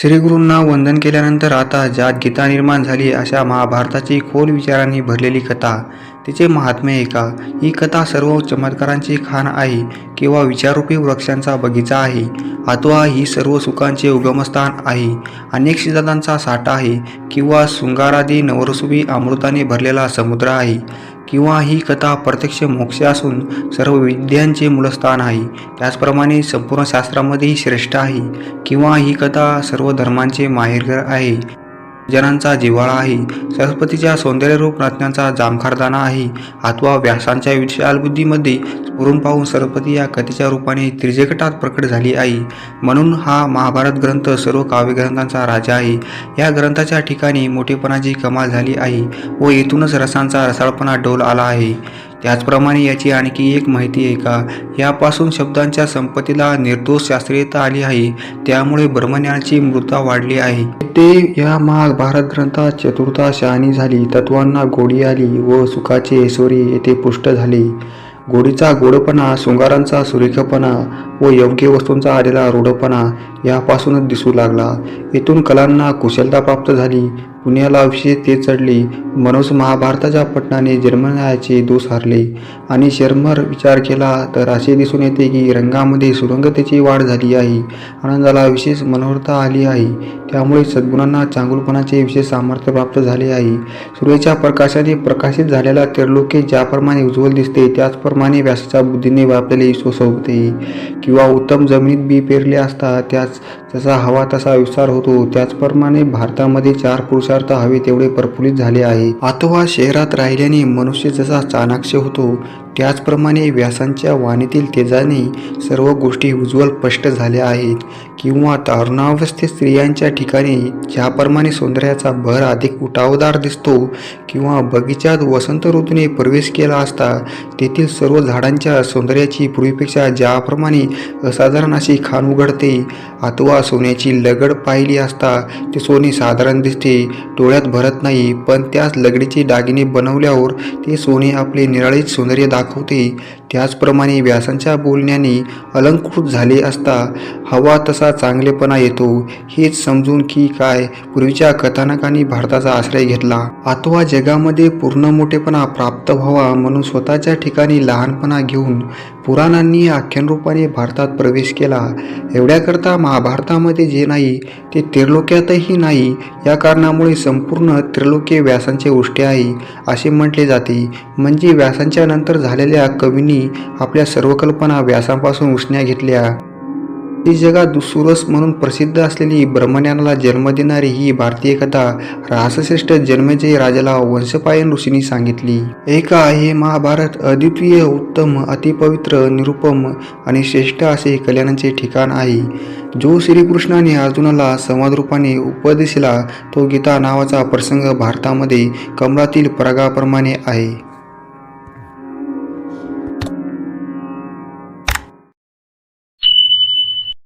श्रीगुरूंना वंदन केल्यानंतर आता ज्यात गीता निर्माण झाली अशा महाभारताची खोल विचारांनी भरलेली कथा तिचे महात्म्य एका. ही कथा सर्व चमत्कारांची खाण आहे किंवा विचारूपी वृक्षांचा बगीचा आहे. अथवा ही सर्व सुखांचे उगमस्थान आहे. अनेक सिद्धांतांचा साठा आहे किंवा शृंगारादी नवरसुबी अमृताने भरलेला समुद्र आहे. किंवा ही कथा प्रत्यक्ष मोक्ष असून सर्व विद्यांचे मूलस्थान आहे. त्याचप्रमाणे संपूर्ण शास्त्रामध्येही श्रेष्ठ आहे. किंवा ही कथा सर्व धर्मांचे माहेरघर आहे. जनांचा जिव्हाळा आहे. सरस्वतीच्या सौंदर्यरूप रत्नांचा जामखारदाना आहे. अथवा व्यासांच्या विशाल बुद्धीमध्ये स्फुरून पाहून सरस्वती या कथेच्या रूपाने त्रिजगटात प्रकट झाली आहे. म्हणून हा महाभारत ग्रंथ सर्व काव्यग्रंथांचा राजा आहे. या ग्रंथाच्या ठिकाणी मोठेपणाची कमाल झाली आहे व येथूनच रसांचा रसाळपणा डोल आला आहे. त्याचप्रमाणे याची आणखी एक माहिती आहे का? यापासून शब्दांच्या संपत्तीला निर्दोष शास्त्रीयता आली आहे. त्यामुळे ब्रह्मज्ञानाची मृता वाढली आहे. ते या महाभारत ग्रंथात चतुर्था शहाणी झाली. तत्वांना गोडी आली व सुखाचे ऐश्वरी येथे पुष्ट झाले. गोडीचा गोडपणा शृंगारांचा सुरेखपणा व योग्य वस्तूंचा आलेला रूढपणा यापासूनच दिसू लागला. येथून कलांना कुशलता प्राप्त झाली. पुण्याला विशेष ते चढले. मनोज महाभारताच्या पटनाने जर्मनाचे दोष हरले. आणि शर्मर विचार केला तर असे दिसून येते की रंगामध्ये सुरंगतेची वाढ झाली आहे. आनंदाला विशेष मनोहरता आली आहे. त्यामुळे सद्गुणांना चांगुलपणाचे विशेष सामर्थ्य प्राप्त झाले आहे. सूर्याच्या प्रकाशाने प्रकाशित झालेला त्रिलोके ज्याप्रमाणे उज्ज्वल दिसते त्याचप्रमाणे व्यासाच्या बुद्धीने व्यापलेले सोसवते किंवा उत्तम जमिनीत बी पेरले असता त्याच जसा हवा तसा विस्तार होतो. त्याचप्रमाणे भारतामध्ये चार पदार्थ हवे तेवढे प्रफुल्लित झाले आहे अथवा शहरात राहिल्याने मनुष्य जसा चाणाक्ष होतो त्याचप्रमाणे व्यासांच्या वाणीतील तेजाने सर्व गोष्टी उज्ज्वल स्पष्ट झाल्या आहेत. किंवा तारुणावस्थेत स्त्रियांच्या ठिकाणी ज्याप्रमाणे सौंदर्याचा भर अधिक उठावदार दिसतो किंवा बगीचात वसंत ऋतूने प्रवेश केला असता तेथील सर्व झाडांच्या सौंदर्याची पूर्वीपेक्षा ज्याप्रमाणे असाधारण अशी खाण उघडते अथवा सोन्याची लगड पाहिली असता ते सोने साधारण दिसते डोळ्यात भरत नाही पण त्याच लगडीचे दागिने बनवल्यावर ते सोने आपले निराळीच सौंदर्य दाखवते. হতেই त्याचप्रमाणे व्यासांच्या बोलण्याने अलंकृत झाले असता हवा तसा चांगलेपणा येतो. हेच समजून की काय पूर्वीच्या कथानकांनी भारताचा आश्रय घेतला. अथवा जगामध्ये पूर्ण मोठेपणा प्राप्त व्हावा म्हणून स्वतःच्या ठिकाणी लहानपणा घेऊन पुराणांनी आख्यानरूपाने भारतात प्रवेश केला. एवढ्याकरता महाभारतामध्ये जे नाही ते त्रिलोक्यातही नाही. या कारणामुळे संपूर्ण त्रिलोक्य व्यासांचे उष्टे आहे असे म्हटले जाते. म्हणजे व्यासांच्या नंतर झालेल्या कवींनी आपल्या सर्व कल्पना व्यासांपासून उसण्या घेतल्या. ही जगात दुसुरस म्हणून प्रसिद्ध असलेली ब्रह्मज्ञानाला जन्म देणारी ही भारतीय कथा रासश्रेष्ठ जन्मजय राजाला वंशपायन ऋषींनी सांगितली. एका हे महाभारत अद्वितीय उत्तम अतिपवित्र निरुपम आणि श्रेष्ठ असे कल्याणाचे ठिकाण आहे. जो श्रीकृष्णाने अर्जुनाला संवादरूपाने उपदेशिला तो गीता नावाचा प्रसंग भारतामध्ये कमळातील परागाप्रमाणे आहे.